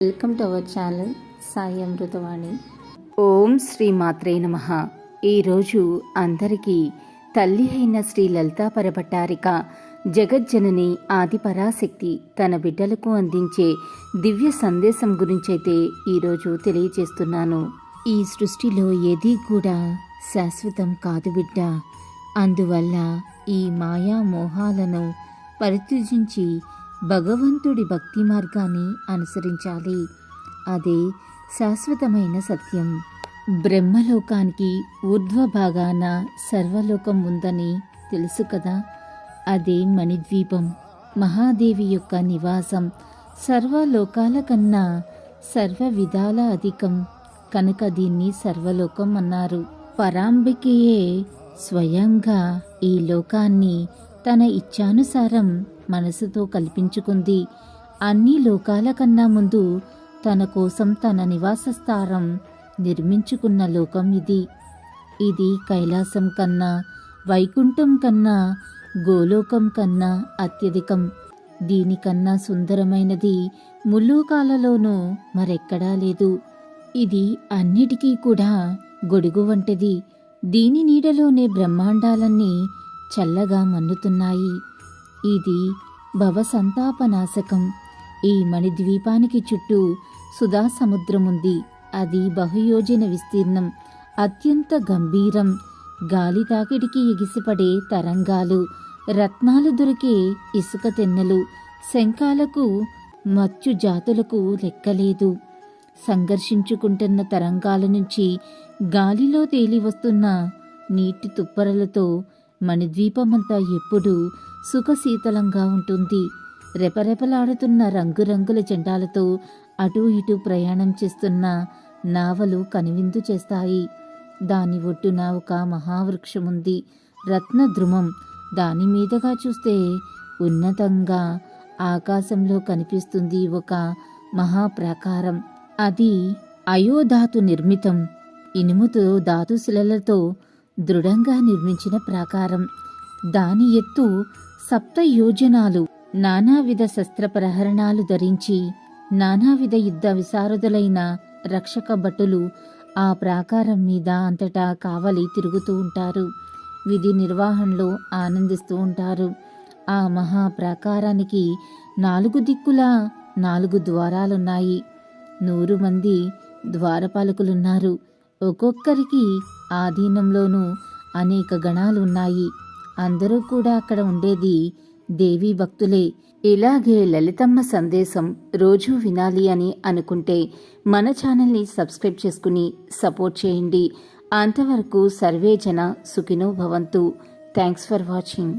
Welcome to our channel Sai Amritavani ఓం శ్రీ మాత్రే నమ. ఈరోజు అందరికీ తల్లి అయిన శ్రీ లలితా పరభట్టారిక జగజ్జనని ఆదిపరాశక్తి తన బిడ్డలకు అందించే దివ్య సందేశం గురించైతే ఈరోజు తెలియజేస్తున్నాను ఈ సృష్టిలో ఏదీ కూడా శాశ్వతం కాదు బిడ్డ. అందువల్ల ఈ మాయా మోహాలను పరిత్యజించి భగవంతుడి భక్తి మార్గాన్ని అనుసరించాలి. అదే శాశ్వతమైన సత్యం. బ్రహ్మలోకానికి ఊర్ధ్వభాగాన సర్వలోకం ఉందని తెలుసు కదా? అదే మణిద్వీపం. మహాదేవి యొక్క నివాసం సర్వలోకాల కన్నా సర్వ విధాల అధికం. కనుక దీన్ని సర్వలోకం అన్నారు. పరాంబికయే స్వయంగా ఈ లోకాన్ని తన ఇచ్ఛానుసారం మనసుతో కల్పించుకుంది. అన్ని లోకాల కన్నా ముందు తన కోసం తన నివాస స్థానం నిర్మించుకున్న లోకం ఇది. ఇది కైలాసం కన్నా వైకుంఠం కన్నా గోలోకం కన్నా అత్యధికం. దీనికన్నా సుందరమైనది ముల్లోకాలలోనూ మరెక్కడా లేదు. ఇది అన్నిటికీ కూడా గొడుగు వంటిది. దీని నీడలోనే బ్రహ్మాండాలన్నీ చల్లగా మన్నుతున్నాయి. ఇది భవసంతాపనాశకం. ఈ మణిద్వీపానికి చుట్టూ సుధా సముద్రముంది అది బహుయోజన విస్తీర్ణం. అత్యంత గంభీరం. గాలి తాకిడికి ఎగిసిపడే తరంగాలు. రత్నాలు దొరికే ఇసుక తెన్నెలు. శంఖాలకు మచ్చు జాతులకు లెక్కలేదు. సంఘర్షించుకుంటున్న తరంగాల నుంచి గాలిలో తేలివస్తున్న నీటి తుప్పరలతో మణిద్వీపమంతా ఎప్పుడూ సుఖశీతలంగా ఉంటుంది. రెపరెపలాడుతున్న రంగురంగుల జెండాలతో అటూ ఇటూ ప్రయాణం చేస్తున్న నావలు కనువిందు చేస్తాయి. దాని ఒడ్డున ఒక మహావృక్షముంది. రత్నద్రుమం. దాని మీదగా చూస్తే ఉన్నతంగా ఆకాశంలో కనిపిస్తుంది ఒక మహాప్రాకారం. అది అయోధాతు నిర్మితం. ఇనుముతో ధాతుశిలలతో దృఢంగా నిర్మించిన ప్రాకారం. దాని ఎత్తు సప్త యోజనాలు నానావిధ శస్త్ర ప్రహరణాలు ధరించి నానావిధ యుద్ధ విశారదులైన రక్షక భటులు ఆ ప్రాకారం మీద అంతటా కావలి తిరుగుతూ ఉంటారు. విధి నిర్వహణలో ఆనందిస్తూ ఉంటారు. ఆ మహా ప్రాకారానికి నాలుగు దిక్కులా నాలుగు ద్వారాలున్నాయి. నూరు మంది ద్వారపాలకులున్నారు. ఒక్కొక్కరికి ఆధీనంలోనూ అనేక గణాలున్నాయి. అందరూ కూడా అక్కడ ఉండేది దేవీ భక్తులే. ఇలాగే లలితమ్మ సందేశం రోజూ వినాలి అని అనుకుంటే మన ఛానల్ని సబ్స్క్రైబ్ చేసుకుని సపోర్ట్ చేయండి. అంతవరకు సర్వే జన సుఖినో భవంతు. Thanks for watching.